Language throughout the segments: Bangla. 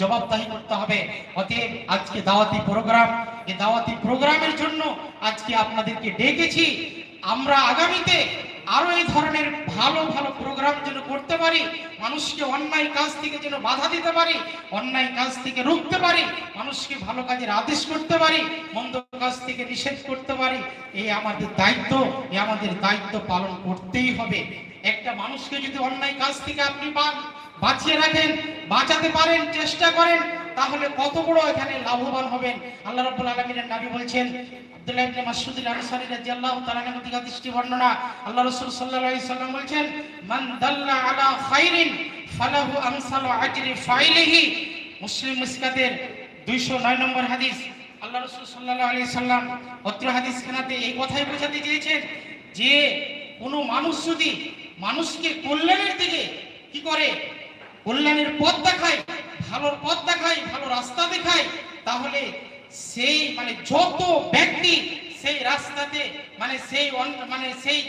জবাবদাহি করতে হবে। অতএব আজকে দাওয়াতি প্রোগ্রাম এই দাওয়াতি প্রোগ্রামের জন্য আজকে আপনাদেরকে ডেকেছি। আমরা আগামীতে আরও এই ধরনের ভালো ভালো প্রোগ্রাম যেন করতে পারি, মানুষকে অন্যায় কাজ থেকে যেন বাধা দিতে পারি, অন্যায় কাজ থেকে রুখতে পারি, মানুষকে ভালো কাজের আদেশ করতে পারি, মন্দ কাজ থেকে নিষেধ করতে পারি এই আমাদের দায়িত্ব এই আমাদের দায়িত্ব পালন করতেই হবে। একটা মানুষকে যদি অন্যায় কাজ থেকে আপনি পান বাঁচিয়ে রাখেন, বাঁচাতে পারেন, চেষ্টা করেন, তাহলে কত বড় এখানে লাভবান হবেন। আল্লাহ রাব্বুল আলামিনের নবী বলছেন, আব্দুল্লাহ ইবনে মাসউদ আল-আনসারী রাদিয়াল্লাহু তাআলা নামে থেকে দৃষ্টি বর্ণনা, আল্লাহ রাসূল সাল্লাল্লাহু আলাইহি সাল্লাম বলছেন, মান দাল্লা আলা খাইরিন ফালাহু আমসালু আজরি ফাইলিহি। মুসলিম মিসকাতের 209 নম্বর হাদিস, আল্লাহ রাসূল সাল্লাল্লাহু আলাইহি সাল্লাম অত্র হাদিস খানাতে এই কথাই বোঝাতে চেয়েছেন যে, কোনো মানুষ যদি মানুষকে কল্যাণের দিকে কি করে কল্যাণের পথ দেখায় ভালোর পথ দেখায় ভালো রাস্তা দেখায় তাহলে সেই মানে যত ব্যক্তি সেই রাস্তাতে মানে সেই মানে সেই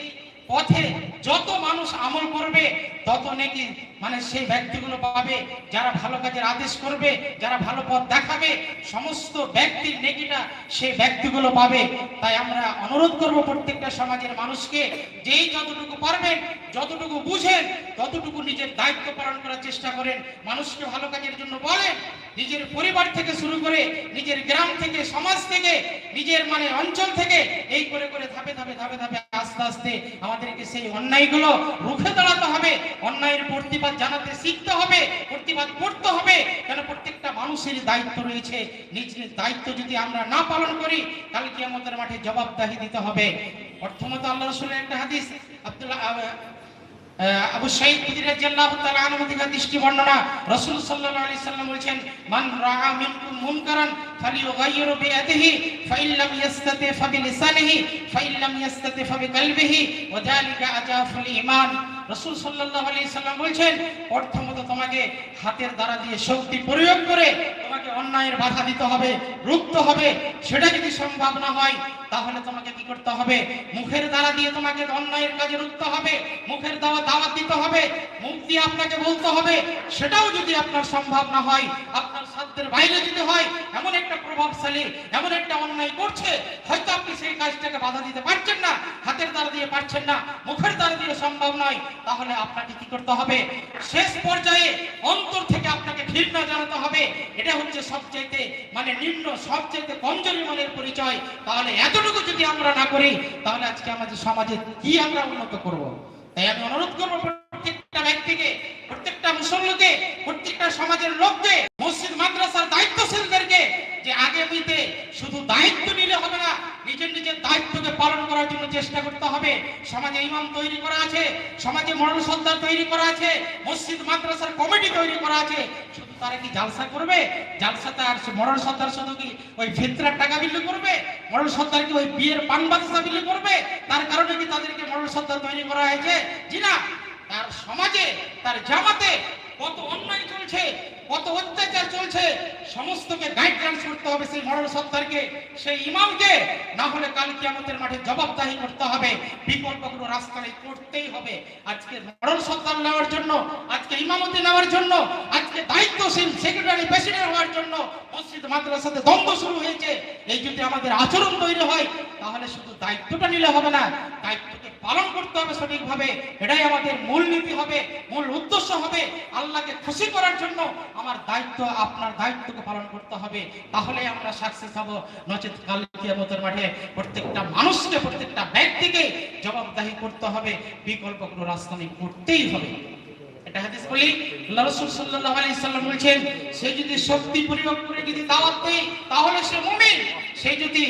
পথে যত মানুষ আমল করবে, তত নাকি মানে সেই ব্যক্তিগুলো পাবে যারা ভালো কাজের আদেশ করবে, যারা ভালো পথ দেখাবে, সমস্ত ব্যক্তির নেকিটা সেই ব্যক্তিগুলো পাবে। তাই আমরা অনুরোধ করব প্রত্যেকটা সমাজের মানুষকে, যেই যতটুকু পারবেন, যতটুকু বুঝেন, ততটুকু নিজের দায়িত্ব পালন করার চেষ্টা করেন। মানুষকে ভালো কাজের জন্য বলেন, নিজের পরিবার থেকে শুরু করে নিজের গ্রাম থেকে, সমাজ থেকে, নিজের মানে অঞ্চল থেকে, এই করে করে ধাপে ধাপে ধাপে ধাপে আস্তে আস্তে আমাদেরকে সেই অন্যায়গুলো রুখে দাঁড়াতে হবে। অন্যায়ের প্রতিবাদ জানাতে শিখতে হবে, প্রতিবাদ করতে হবে। কেন প্রত্যেকটা মানুষের দায়িত্ব রয়েছে। নিজ নিজ দায়িত্ব যদি আমরা না পালন করি, তাহলে কি আমাদের মাঠে জবাবদাহি দিতে হবে। প্রথমত আল্লাহ রসুলের একটা হাদিস, আব্দুল্লাহ আবু সাইদ খুদরি রাদিয়াল্লাহু দৃষ্টি বর্ণনা রাসূল সাল্লাল্লাহু আলাইহি সাল্লাম বলেছেন, মান রাআ মিনকুম মুনকারান ফালিয়ুগাইয়িরু বিয়াদিহি, ফাইন লাম ইয়াস্তাতি ফাবিলিসানিহি, ফাইন লাম ইয়াস্তাতি ফাবিকলবিহি, ওয়া যালিকা আজাফুল ঈমান। রাসূল সাল্লাল্লাহু সাল্লাম বলছেন প্রথমত তোমাকে হাতের দ্বারা দিয়ে শক্তি প্রয়োগ করে তোমাকে অন্যায়ের বাধা দিতে হবে, রুখতে হবে। সেটা যদি সম্ভব না হয়, তাহলে তোমাকে কি করতে হবে? মুখের দ্বারা দিয়ে তোমাকে অন্যায়ের কাজে রুখতে হবে। মুখের দ্বারা দাওয়াত দিতে হবে। মুখ দিয়ে আপনাকে বলতে হবে, সেটাও যদি আপনার সম্ভব না হয়, আপনার সাধ্যের বাইরে যদি হয়, এমন একটা প্রভাবশালী, এমন একটা অন্যায় করছে, হয়তো আপনি সেই কাজটাকে বাধা দিতে পারছেন না, হাতের দ্বারা দিয়ে পারছেন না দিয়ে সম্ভব নয়, তাহলে আপনাকে কি করতে হবে? শেষ পর্যায়ে অন্তর থেকে আপনাকে ঘৃণা জানাতে হবে। এটা হচ্ছে সবচাইতে মানে নিম্ন, সবচাইতে কমজোরি মানের পরিচয়। তাহলে এতটুকু যদি আমরা না করি, তাহলে আজকে আমাদের সমাজে কি আমরা উন্নত করব? তাই আমি অনুরোধ করব প্রত্যেকটা ব্যক্তিকে, প্রত্যেকটা মুসল্লিকে, প্রত্যেকটা সমাজের লোককে, মসজিদ, মাদ্রাসার দায়িত্বশীলদেরকে, যে আগে আগামীতে শুধু দায়িত্ব নিলে হবে না, নিজের নিজের দায়িত্বকে পালন করার জন্য চেষ্টা করতে হবে। সমাজে ইমাম তৈরি করা আছে, সমাজে মরণ সর্দার তৈরি করা আছে, মসজিদ, মাদ্রাসার কমিটি তৈরি করা আছে। শুধু তারা কি জালসা করবে? জালসাতে আর মরণ সর্দার শুধু কি ওই ফিতরার টাকা বিলি করবে? মরণ সর্দার কি ওই বিয়ের পান বাদশা বিলি করবে? তার কারণে কি তাদেরকে মরণ সর্দার তৈরি করা হয়েছে? জি না। তার সমাজে, তার জামাতে কত অন্যায় চলছে, কত অত্যাচার চলছে, সমস্তকে গাইডলাইন্স করতে হবে সেই মরণ সত্তারকে, সেই ইমামকে, না হলে কাল কিয়ামতের মাঠে জবাবদাহি করতে হবে, বিকল্প কোনো রাস্তা নেই, করতেই হবে। আজকে মরণ সত্তার নেওয়ার জন্য, আজকে ইমামতি নেওয়ার জন্য আজকে দায়িত্বশীল সেক্রেটারি প্রেসিডেন্ট হওয়ার জন্য মসজিদ, মাদ্রাসাতে দ্বন্দ্ব শুরু হয়েছে। এই যদি আমাদের আচরণ তৈরি হয়, তাহলে শুধু দায়িত্বটা নিলে হবে না, দায়িত্বকে পালন করতে হবে সঠিকভাবে। এটাই আমাদের মূল নীতি হবে, মূল উদ্দেশ্য হবে। আল্লাহকে খুশি করার জন্য আমার দায়িত্ব, আপনার দায়িত্বকে পালন করতে হবে। তাহলে আমরা সাকসেস হব। নচেত কাল মাঠে প্রত্যেকটা মানুষকে, প্রত্যেকটা ব্যক্তিকে জবাবদাহি করতে হবে। বিকল্প কোনো রাস্তা নেই করতেই হবে। এটা হাদিস বলি, আল্লাহ রাসূল সাল্লাল্লাহু আলাইহি সাল্লাম বলেছেন, সে যদি শক্তি প্রয়োগ করে যদি দাওয়াত দেয়, তাহলে সে মুমিন। সে যদি